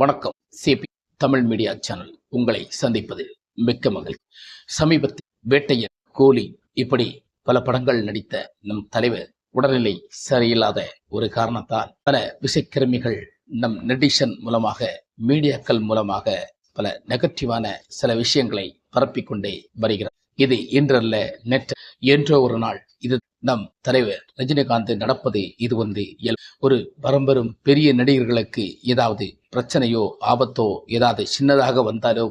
வணக்கம். CP Tamil media channel உங்களை சந்திப்பது மிக்க மகிழ்ச்சி. சமீபத்தில் வேட்டையன் கோலி இப்படி பல படங்கள் நடித்த நம் தலைவர் உடல்நிலை சரியில்லாத ஒரு காரணத்தால் பல விசைக்கிருமிகள் நம் நெடிஷன் மூலமாக மீடியாக்கள் மூலமாக பல நெகட்டிவான சில விஷயங்களை பரப்பிக் கொண்டே வருகிறார். இது இன்றல்ல நெட் என்றோ ஒரு நாள் இது நம் தலைவர் ரஜினிகாந்த் நடப்பது இது வந்து ஒரு பரம்பரும் பெரிய நடிகர்களுக்கு ஏதாவது பிரச்சனையோ ஆபத்தோ ஏதாவது சின்னதாக வந்தாலோ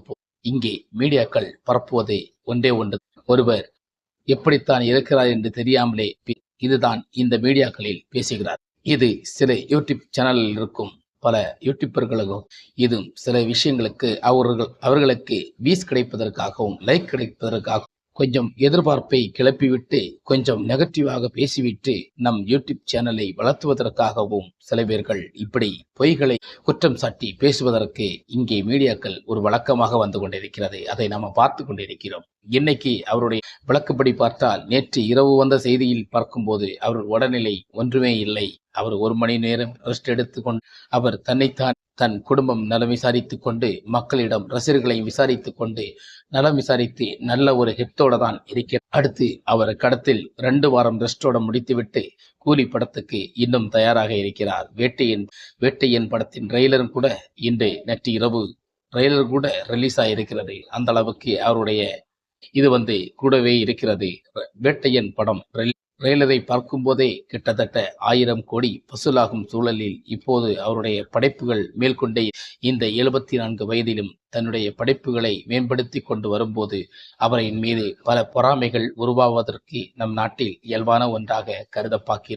இங்கே மீடியாக்கள் பரப்புவதே ஒன்றே ஒன்று. ஒருவர் எப்படித்தான் இருக்கிறார் என்று தெரியாமலே இதுதான் இந்த மீடியாக்களில் பேசுகிறார். இது சில யூடியூப் சேனலில் இருக்கும் பல யூடியூபர்களுக்கும் இதுவும் சில விஷயங்களுக்கு அவர்கள் அவர்களுக்கு வீஸ் கிடைப்பதற்காகவும் லைக் கிடைப்பதற்காகவும் கொஞ்சம் எதிர்பார்ப்பை கிளப்பிவிட்டு கொஞ்சம் நெகட்டிவாக பேசிவிட்டு நம் யூடியூப் சேனலை வளர்த்துவதற்காகவும் சில பேர்கள் இப்படி பொய்களை குற்றம் சாட்டி பேசுவதற்கு இங்கே மீடியாக்கள் ஒரு வழக்கமாக வந்து கொண்டிருக்கிறது. அதை நாம பார்த்து கொண்டிருக்கிறோம். இன்னைக்கு அவருடைய விளக்குப்படி பார்த்தால் நேற்று இரவு வந்த செய்தியில் பார்க்கும்போது அவர் உடல்நிலை ஒன்றுமே இல்லை. அவர் ஒரு மணி நேரம் ரெஸ்ட் எடுத்துக்கொண்டு அவர் தன்னைத்தான் தன் குடும்பம் நலம் விசாரித்து கொண்டு மக்களிடம் ரசிகர்களை விசாரித்து கொண்டு நலம் விசாரித்து நல்ல ஒரு ஹிட்டோட தான் இருக்கிறார். அடுத்து அவர் கடத்தில் ரெண்டு வாரம் ரெஸ்டோட முடித்துவிட்டு கூலி படத்துக்கு இன்னும் தயாராக இருக்கிறார். வேட்டையின் வேட்டையின் படத்தின் ட்ரெய்லரும் கூட இன்று நேற்று இரவு ட்ரெய்லர் கூட ரிலீஸ் ஆகியிருக்கிறது அந்த அளவுக்கு அவருடைய இது வந்து கூடவே இருக்கிறது. வேட்டையன் படம் ட்ரெய்லரை பார்க்கும்போதே கிட்டத்தட்ட ஆயிரம் கோடி வசூலாகும் சூழலில் இப்போது அவருடைய படைப்புகள் மேற்கொண்டே இந்த எழுபத்தி நான்கு வயதிலும் தன்னுடைய படைப்புகளை மேம்படுத்தி கொண்டு வரும்போது அவரின் மீது பல பொறாமைகள் உருவாவதற்கு நம் நாட்டில் இயல்பான ஒன்றாக கருதப்பாக்கி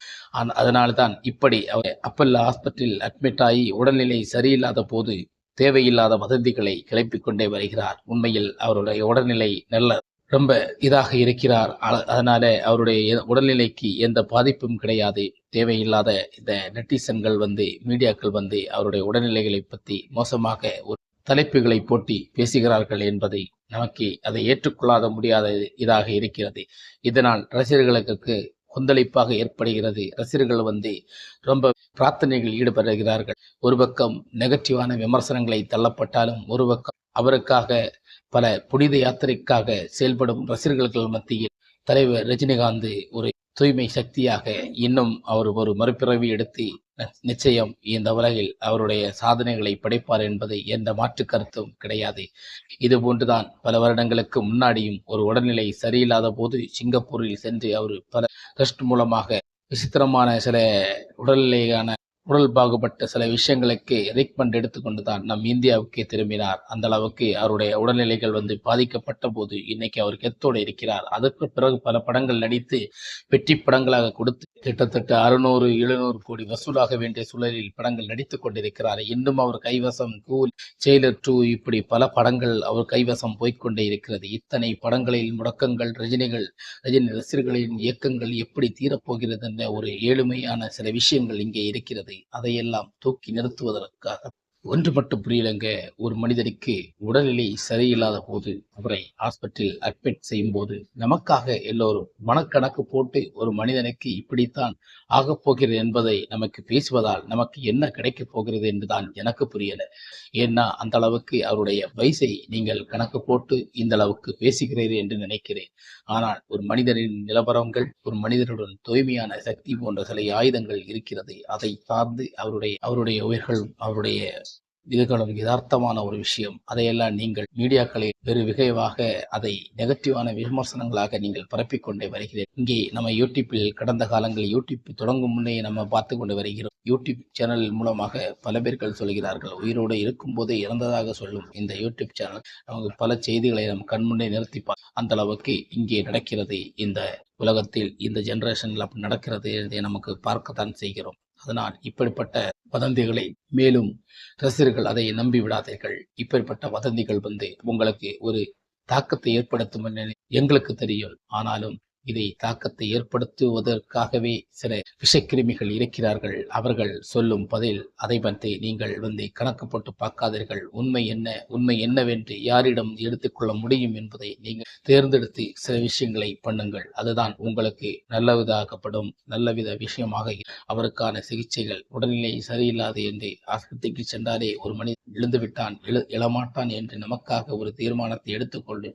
அதனால்தான் இப்படி அவர் அப்பல்லா ஹாஸ்பிட்டலில் அட்மிட் ஆகி உடல்நிலை சரியில்லாத போது தேவையில்லாத வதந்திகளை கிளப்பிக் கொண்டே வருகிறார். உண்மையில் அவருடைய உடல்நிலை நல்ல ரொம்ப இதாக இருக்கிறார். அ- அதனால அவருடைய உடல்நிலைக்கு எந்த பாதிப்பும் கிடையாது. தேவையில்லாத இந்த நெட்டிசன்கள் வந்து மீடியாக்கள் வந்து அவருடைய உடல்நிலைகளை பற்றி மோசமாக ஒரு தலைப்புகளை போட்டி பேசுகிறார்கள் என்பதை நமக்கு அதை ஏற்றுக்கொள்ளாத முடியாத இதாக இருக்கிறது. இதனால் ரசிகர்களுக்கு கொந்தளிப்பாக ஏற்படுகிறது. ரசிகர்கள் வந்து ரொம்ப பிரார்த்தனைகள் ஈடுபடுகிறார்கள். ஒரு பக்கம் நெகட்டிவான விமர்சனங்களை தள்ளப்பட்டாலும் ஒரு பக்கம் அவருக்காக பல புனித யாத்திரைக்காக செயல்படும் ரசிகர்கள் மத்தியில் தலைவர் ரஜினிகாந்த் ஒரு தூய்மை சக்தியாக இன்னும் அவர் ஒரு மறுபிறவி எடுத்து நிச்சயம் இந்த உலகில் அவருடைய சாதனைகளை படைப்பார் என்பது எந்த மாற்று கருத்தும் கிடையாது. இது போன்றுதான் பல வருடங்களுக்கு முன்னாடியும் ஒரு உடல்நிலை சரியில்லாத போது சிங்கப்பூரில் சென்று அவர் பல டெஸ்ட் மூலமாக விசித்திரமான சில உடல்நிலையான உடல் பாகுபட்ட சில விஷயங்களுக்கு ரிக்மெண்ட் எடுத்துக்கொண்டு தான் நம் இந்தியாவுக்கே திரும்பினார். அந்த அளவுக்கு அவருடைய உடல்நிலைகள் வந்து பாதிக்கப்பட்ட போது இன்னைக்கு அவர் கெத்தோடு இருக்கிறார். அதற்கு பிறகு பல படங்கள் நடித்து வெற்றி படங்களாக கொடுத்து கிட்டத்தட்ட அறுநூறு எழுநூறு கோடி வசூலாக வேண்டிய சூழலில் படங்கள் நடித்துக் கொண்டிருக்கிறார். இன்னும் அவர் கைவசம் கூல் ஜெயிலர் டூ இப்படி பல படங்கள் அவர் கைவசம் போய்க்கொண்டே இருக்கிறது. இத்தனை படங்களில் முடக்கங்கள் ரஜினிகள் ரஜினி ரசிகர்களின் இயக்கங்கள் எப்படி தீரப்போகிறது என்ற ஒரு ஏழ்மையான சில விஷயங்கள் இங்கே இருக்கிறது. அதையெல்லாம் தூக்கி நிறுத்துவதற்காக ஒன்று மட்டும் புரியலங்க. ஒரு மனிதருக்கு உடல்நிலை சரியில்லாத போது அவரை ஹாஸ்பிட்டல் அட்மிட் செய்யும் போது நமக்காக எல்லோரும் மனக்கணக்கு போட்டு ஒரு மனிதனுக்கு இப்படித்தான் ஆகப் போகிறது என்பதை நமக்கு பேசுவதால் நமக்கு என்ன கிடைக்கப் போகிறது என்றுதான் எனக்கு புரியல. ஏன்னா அந்த அளவுக்கு அவருடைய வயசை நீங்கள் கணக்கு போட்டு இந்த அளவுக்கு பேசுகிறீர்கள் என்று நினைக்கிறேன். ஆனால் ஒரு மனிதனின் நிலவரங்கள் ஒரு மனிதனுடன் தூய்மையான சக்தி போன்ற சில ஆயுதங்கள் இருக்கிறது. அதை சார்ந்து அவருடைய அவருடைய உயிர்கள் அவருடைய இதுகளும் யதார்த்தமான ஒரு விஷயம். அதையெல்லாம் நீங்கள் மீடியாக்களில் வெறு விகைவாக அதை நெகட்டிவான விமர்சனங்களாக நீங்கள் பரப்பிக் கொண்டே வருகிறீர்கள். இங்கே நம்ம யூடியூப்பில் கடந்த காலங்களில் யூடியூப் தொடங்கும் முன்னே நம்ம பார்த்து கொண்டு வருகிறோம். யூடியூப் சேனல் மூலமாக பல பேர்கள் சொல்கிறார்கள் உயிரோடு இருக்கும்போதே இறந்ததாக சொல்லும் இந்த யூடியூப் சேனல் நமக்கு பல செய்திகளை நம் கண்முன்னே நிறுத்திப்பார் அந்த அளவுக்கு இங்கே நடக்கிறது. இந்த உலகத்தில் இந்த ஜென்ரேஷனில் அப்படி நடக்கிறது நமக்கு பார்க்கத்தான் செய்கிறோம். அதனால் இப்படிப்பட்ட வதந்திகளை மேலும் ரசிகர்கள் அதை நம்பி விடாதீர்கள். இப்படிப்பட்ட வதந்திகள் வந்து உங்களுக்கு ஒரு தாக்கத்தை ஏற்படுத்தும் எங்களுக்கு தெரியும். ஆனாலும் இதை தாக்கத்தை ஏற்படுத்துவதற்காகவே சில விஷக்கிருமிகள் இருக்கிறார்கள். அவர்கள் சொல்லும் பதில் அதை பற்றி நீங்கள் வந்து கணக்கு போட்டு பார்க்காதீர்கள். உண்மை என்ன? உண்மை என்னவென்று யாரிடம் எடுத்துக்கொள்ள முடியும் என்பதை நீங்கள் தேர்ந்தெடுத்து சில விஷயங்களை பண்ணுங்கள். அதுதான் உங்களுக்கு நல்லவிதாகப்படும் நல்லவித விஷயமாக அவருக்கான சிகிச்சைகள் உடல்நிலை சரியில்லாது என்று ஆஸ்பத்திரிக்கு சென்றாலே ஒரு மனிதன் எழுந்துவிட்டான் எழு எழமாட்டான் என்று நமக்காக ஒரு தீர்மானத்தை எடுத்துக்கொண்டு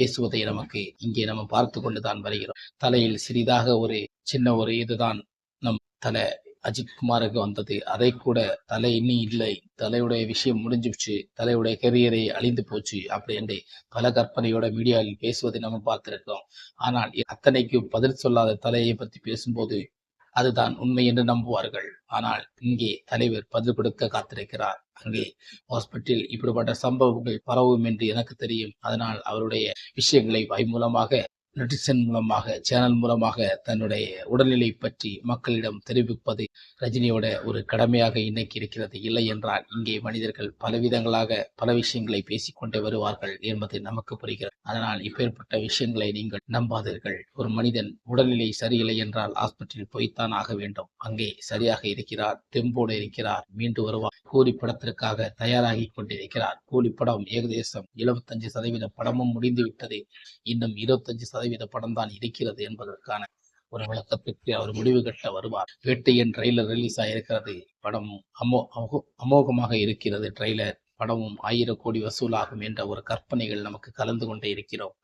பேசுவதை நமக்கு இங்கே நம்ம பார்த்து கொண்டுதான் வருகிறோம். தலையில் சிறிதாக ஒரு சின்ன ஒரு இதுதான் நம் தலை அஜித் குமாருக்கு வந்தது. அதை கூட தலை இன்னும் இல்லை. தலையுடைய விஷயம் முடிஞ்சிடுச்சு. தலையுடைய கெரியரை அழிந்து போச்சு அப்படி என்று பல கற்பனையோட மீடியாவில் பேசுவதை நம்ம பார்த்திருக்கோம் ஆனால் அத்தனைக்கு பதில் சொல்லாத தலையை பற்றி பேசும்போது அதுதான் உண்மை என்று நம்புவார்கள். ஆனால் இங்கே தலைவர் பதில் கொடுக்க காத்திருக்கிறார். அங்கே ஹாஸ்பிட்டல் இப்படிப்பட்ட சம்பவங்கள் பரவும் என்று எனக்கு தெரியும். அதனால் அவருடைய விஷயங்களை வாய் மூலமாக நெட்டிசன் மூலமாக சேனல் மூலமாக தன்னுடைய உடல்நிலை பற்றி மக்களிடம் தெரிவிப்பது ரஜினியோட ஒரு கடமையாக இன்னைக்கு இருக்கிறது. இல்லை என்றால் இங்கே மனிதர்கள் பலவிதங்களாக பல விஷயங்களை பேசிக்கொண்டே வருவார்கள் என்பது நமக்கு புரிகிறது. அதனால் இப்பேற்பட்ட விஷயங்களை நீங்கள் நம்பாதீர்கள். ஒரு மனிதன் உடல்நிலை சரியில்லை என்றால் ஹாஸ்பிட்டல் போய்த்தான் ஆக வேண்டும். அங்கே சரியாக இருக்கிறார் தெம்போடு இருக்கிறார் மீண்டு வருவார். கூலி படத்திற்காக தயாராகி கொண்டிருக்கிறார். கூலி படம் ஏகதேசம் எழுபத்தஞ்சு சதவீத படமும் முடிந்து விட்டது. இன்னும் இருபத்தஞ்சு சதவீத படம் தான் இருக்கிறது என்பதற்கான ஒரு விளக்கத்திற்கு அவர் முடிவு கட்ட வருவார். வேட்டையன் ட்ரெய்லர் ரிலீஸ் ஆயிருக்கிறது. படம் அமோ அமோ- அமோகமாக இருக்கிறது. ட்ரெய்லர் படமும் ஆயிரம் கோடி வசூலாகும் என்ற ஒரு கற்பனைகள் நமக்கு கலந்து கொண்டே இருக்கிறோம்.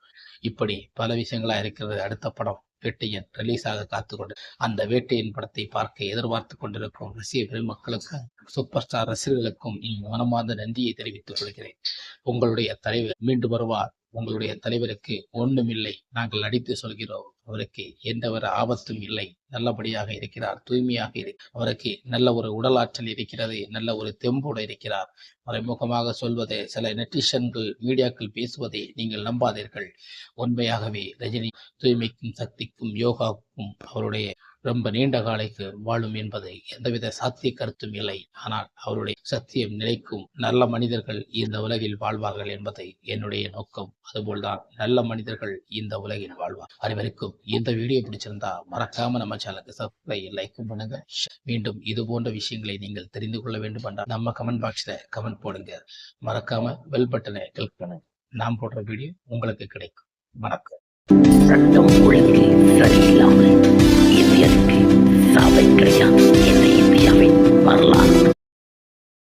இப்படி பல விஷயங்களா இருக்கிறது. அடுத்த படம் வேட்டையன் ரிலீஸாக ஆக காத்துக்கொண்டு அந்த வேட்டையின் படத்தை பார்க்க எதிர்பார்த்து கொண்டிருக்கும் ரசிக பெருமக்களுக்கும் சூப்பர் ஸ்டார் ரசிகர்களுக்கும் என் மனமார்ந்த நன்றியை தெரிவித்துக் கொள்கிறேன். உங்களுடைய தலைவர் மீண்டு வருவார். உங்களுடைய தலைவருக்கு ஒன்றுமில்லை நாங்கள் நடித்து சொல்கிறோம். அவருக்கு எந்த ஒரு ஆபத்தும் இல்லை. நல்லபடியாக இருக்கிறார். தூய்மையாக இரு. அவருக்கு நல்ல ஒரு உடலாற்றல் இருக்கிறது. நல்ல ஒரு தெம்போடு இருக்கிறார். மறைமுகமாக சொல்வது சில நெட்டிஷன்கள் மீடியாக்கள் பேசுவதை நீங்கள் நம்பாதீர்கள். உண்மையாகவே ரஜினி தூய்மைக்கும் சக்திக்கும் யோகாவுக்கும் அவருடைய ரொம்ப நீண்ட காலைக்கு வாழும் என்பது எந்தவித சாத்திய கருத்தும் இல்லை. ஆனால் அவருடைய சத்தியம் நிலைக்கும் நல்ல மனிதர்கள் இந்த உலகில் வாழ்வார்கள் என்பதை என்னுடைய நோக்கம். அதுபோல்தான் நல்ல மனிதர்கள் இந்த உலகில் வாழ்வார். அனைவருக்கும் இந்த வீடியோ பிடிச்சிருந்தா மறக்காம நம்ம சேனலுக்கு சப்ஸ்கிரைப் லைக்கும் பண்ணுங்க. மீண்டும் இது போன்ற விஷயங்களை நீங்கள் தெரிந்து கொள்ள வேண்டும் என்றால் நம்ம கமெண்ட் பாக்ஸ்ல கமெண்ட் போடுங்க. மறக்காம வெல் பட்டனை கிளிக் பண்ணுங்க. நாம் போடுற வீடியோ உங்களுக்கு கிடைக்கும். வணக்கம். opettajia, tietäjiä ja varlaan.